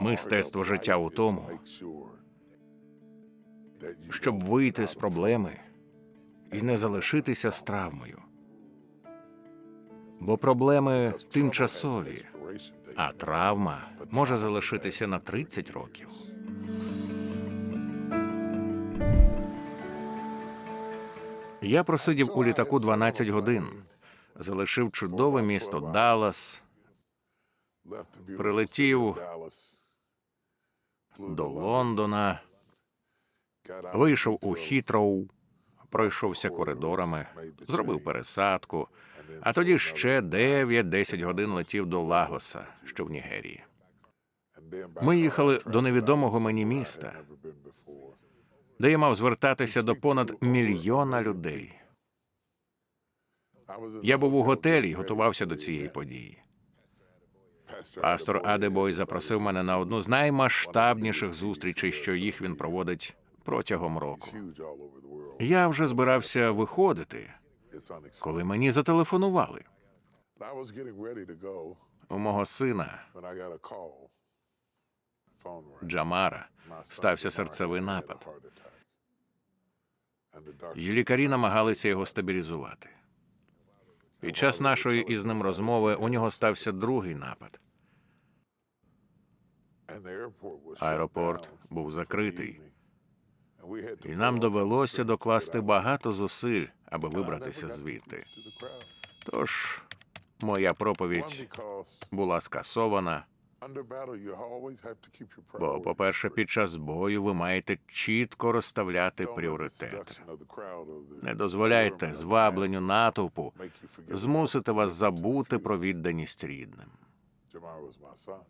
Мистецтво життя у тому, щоб вийти з проблеми і не залишитися з травмою. Бо проблеми тимчасові, а травма може залишитися на 30 років. Я просидів у літаку 12 годин, залишив чудове місто Даллас, прилетів до Лондона, вийшов у Хітроу, пройшовся коридорами, зробив пересадку, а тоді ще 9-10 годин летів до Лагоса, що в Нігерії. Ми їхали до невідомого мені міста, де я мав звертатися до понад мільйона людей. Я був у готелі і готувався до цієї події. Пастор Адебой запросив мене на одну з наймасштабніших зустрічей, що їх він проводить протягом року. Я вже збирався виходити, коли мені зателефонували. У мого сина Джамара стався серцевий напад, і лікарі намагалися його стабілізувати. Під час нашої із ним розмови у нього стався другий напад. Аеропорт був закритий, і нам довелося докласти багато зусиль, аби вибратися звідти. Тож моя проповідь була скасована. Бо, по-перше, під час бою ви маєте чітко розставляти пріоритети. Не дозволяйте звабленню натовпу змусити вас забути про відданість рідним.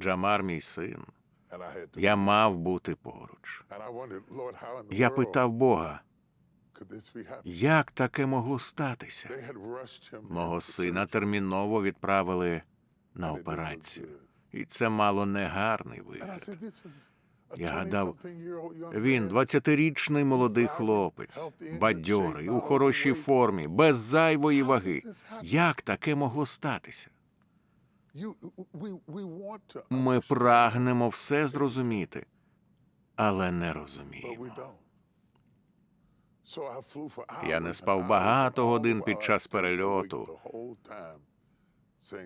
Джамар, мій син, я мав бути поруч. Я питав Бога, як таке могло статися? Мого сина терміново відправили на операцію, і це мало негарний вигляд. Я гадав, Він 20-річний молодий хлопець, бадьорий, у хорошій формі, без зайвої ваги. Як таке могло статися? Ми прагнемо все зрозуміти, але не розуміємо. Я не спав багато годин під час перельоту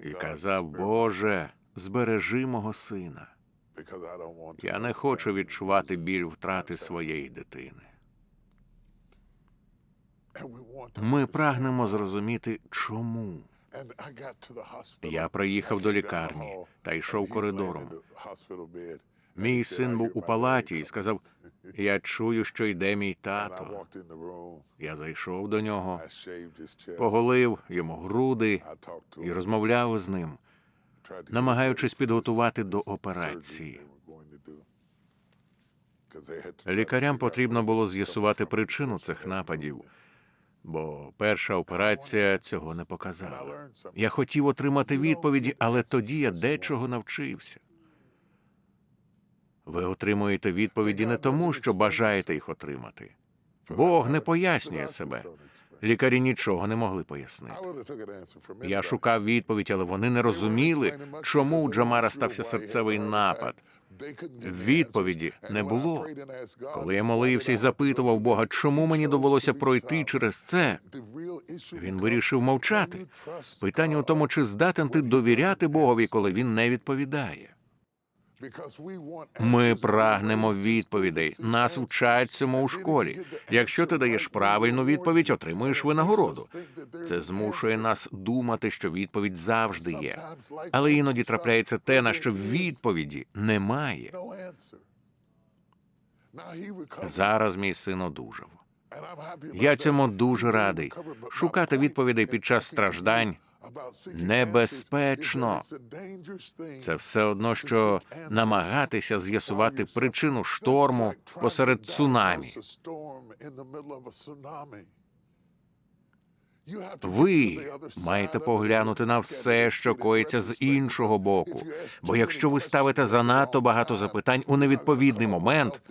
і казав, Боже, збережи мого сина. Я не хочу відчувати біль втрати своєї дитини. Ми прагнемо зрозуміти, чому. Я приїхав до лікарні та йшов коридором. Мій син був у палаті і сказав: Я чую, що йде мій тато. Я зайшов до нього, поголив йому груди і розмовляв з ним, намагаючись підготувати до операції. Лікарям потрібно було з'ясувати причину цих нападів, бо перша операція цього не показала. Я хотів отримати відповіді, але тоді я дечого навчився. Ви отримуєте відповіді не тому, що бажаєте їх отримати. Бог не пояснює себе. Лікарі нічого не могли пояснити. Я шукав відповідь, але вони не розуміли, чому у Джамара стався серцевий напад. Відповіді не було. Коли я молився і запитував Бога, чому мені довелося пройти через це, він вирішив мовчати. Питання у тому, чи здатен ти довіряти Богові, коли він не відповідає. Ми прагнемо відповідей. Нас вчать цьому у школі. Якщо ти даєш правильну відповідь, отримуєш винагороду. Це змушує нас думати, що відповідь завжди є. Але іноді трапляється те, на що відповіді немає. Зараз мій син одужав. Я цьому дуже радий. Шукати відповідей під час страждань небезпечно. Це все одно, що намагатися з'ясувати причину шторму посеред цунамі. Ви маєте поглянути на все, що коїться з іншого боку. Бо якщо ви ставите занадто багато запитань у невідповідний момент,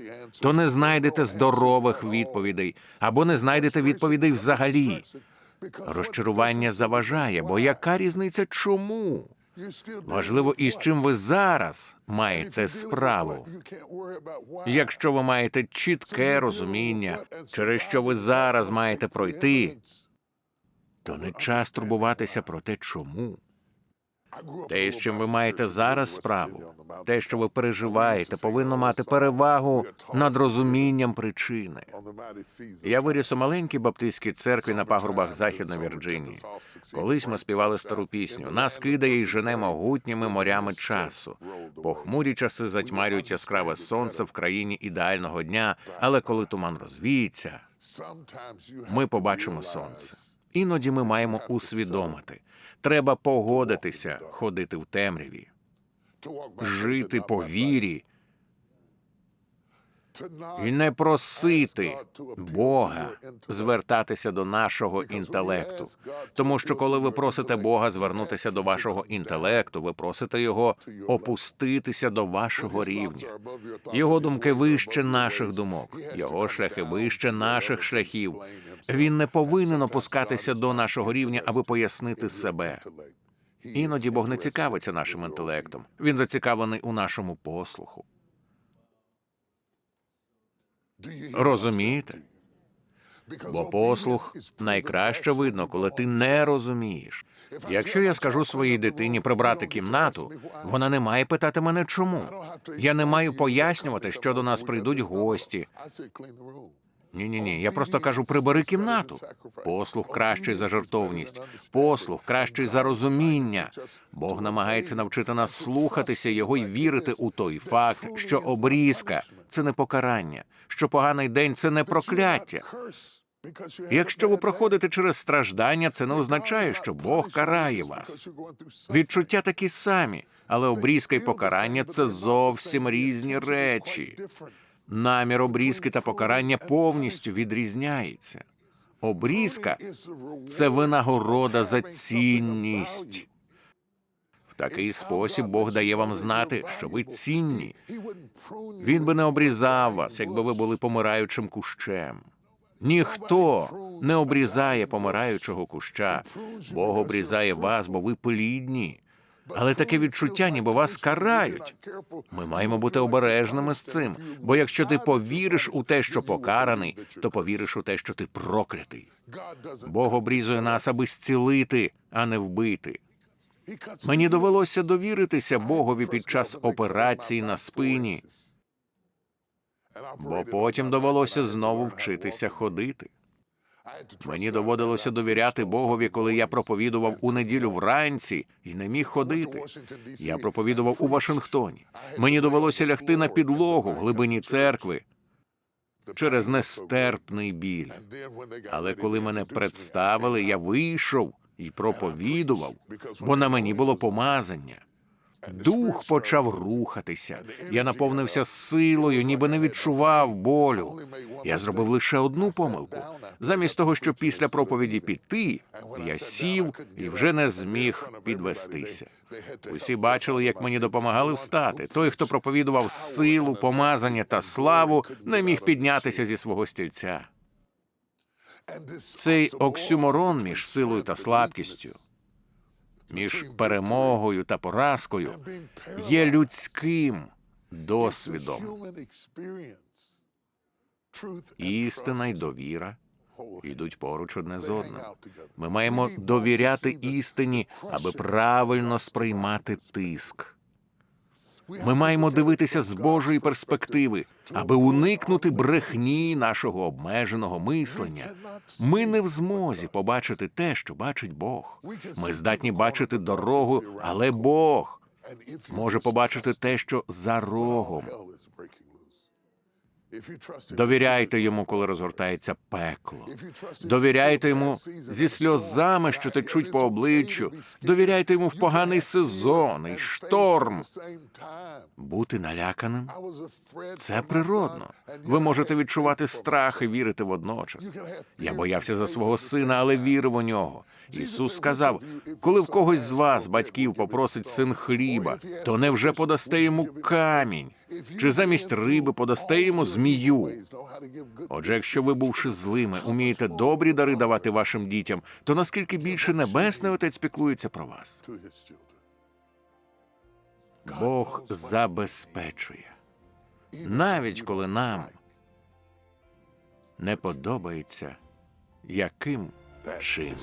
то не знайдете здорових відповідей або не знайдете відповідей взагалі. Розчарування заважає, бо яка різниця чому? Важливо, із чим ви зараз маєте справу. Якщо ви маєте чітке розуміння, через що ви зараз маєте пройти, то не час турбуватися про те, чому. Те, з чим ви маєте зараз справу, те, що ви переживаєте, повинно мати перевагу над розумінням причини. Я виріс у маленькій баптистській церкві на пагорбах Західної Вірджинії. Колись ми співали стару пісню. Нас кидає і жене могутніми морями часу. Похмурі часи затьмарюють яскраве сонце в країні ідеального дня, але коли туман розвіється, ми побачимо сонце. Іноді ми маємо усвідомити. Треба погодитися ходити в темряві, жити по вірі і не просити Бога звертатися до нашого інтелекту. Тому що коли ви просите Бога звернутися до вашого інтелекту, ви просите його опуститися до вашого рівня. Його думки вище наших думок, його шляхи вище наших шляхів. Він не повинен опускатися до нашого рівня, аби пояснити себе. Іноді Бог не цікавиться нашим інтелектом. Він зацікавлений у нашому послуху. Розумієте? Бо послух найкраще видно, коли ти не розумієш. Якщо я скажу своїй дитині прибрати кімнату, вона не має питати мене чому. Я не маю пояснювати, що до нас прийдуть гості. Ні, ні, ні. Я просто кажу, прибери кімнату. Послух кращий за жертовність, послух кращий за розуміння. Бог намагається навчити нас слухатися його і вірити у той факт, що обрізка це не покарання, що поганий день це не прокляття. Якщо ви проходите через страждання, це не означає, що Бог карає вас. Відчуття такі самі, але обрізка і покарання це зовсім різні речі. Намір обрізки та покарання повністю відрізняється. Обрізка це винагорода за цінність. В такий спосіб Бог дає вам знати, що ви цінні. Він би не обрізав вас, якби ви були помираючим кущем. Ніхто не обрізає помираючого куща. Бог обрізає вас, бо ви плідні. Але таке відчуття, ніби вас карають. Ми маємо бути обережними з цим. Бо якщо ти повіриш у те, що покараний, то повіриш у те, що ти проклятий. Бог обрізує нас, аби зцілити, а не вбити. Мені довелося довіритися Богові під час операції на спині, бо потім довелося знову вчитися ходити. Мені доводилося довіряти Богові, коли я проповідував у неділю вранці і не міг ходити. Я проповідував у Вашингтоні. Мені довелося лягти на підлогу в глибині церкви через нестерпний біль. Але коли мене представили, я вийшов і проповідував, бо на мені було помазання. Дух почав рухатися. Я наповнився силою, ніби не відчував болю. Я зробив лише одну помилку. Замість того, щоб після проповіді піти, я сів і вже не зміг підвестися. Усі бачили, як мені допомагали встати. Той, хто проповідував силу, помазання та славу, не міг піднятися зі свого стільця. Цей оксюморон між силою та слабкістю, між перемогою та поразкою є людським досвідом. Істина й довіра йдуть поруч одне з одним. Ми маємо довіряти істині, аби правильно сприймати тиск. Ми маємо дивитися з Божої перспективи, аби уникнути брехні нашого обмеженого мислення. Ми не в змозі побачити те, що бачить Бог. Ми здатні бачити дорогу, але Бог може побачити те, що за рогом. Довіряйте йому, коли розгортається пекло. Довіряйте йому зі сльозами, що течуть по обличчю. Довіряйте йому в поганий сезон і шторм. Бути наляканим це природно. Ви можете відчувати страх і вірити водночас. Я боявся за свого сина, але вірив у нього. Ісус сказав: коли в когось з вас, батьків, попросить син хліба, то невже подасте йому камінь? Чи замість риби подасте йому змію? Отже, якщо ви, бувши злими, умієте добрі дари давати вашим дітям, то наскільки більше небесний отець піклується про вас? Бог забезпечує, навіть коли нам не подобається, яким чином.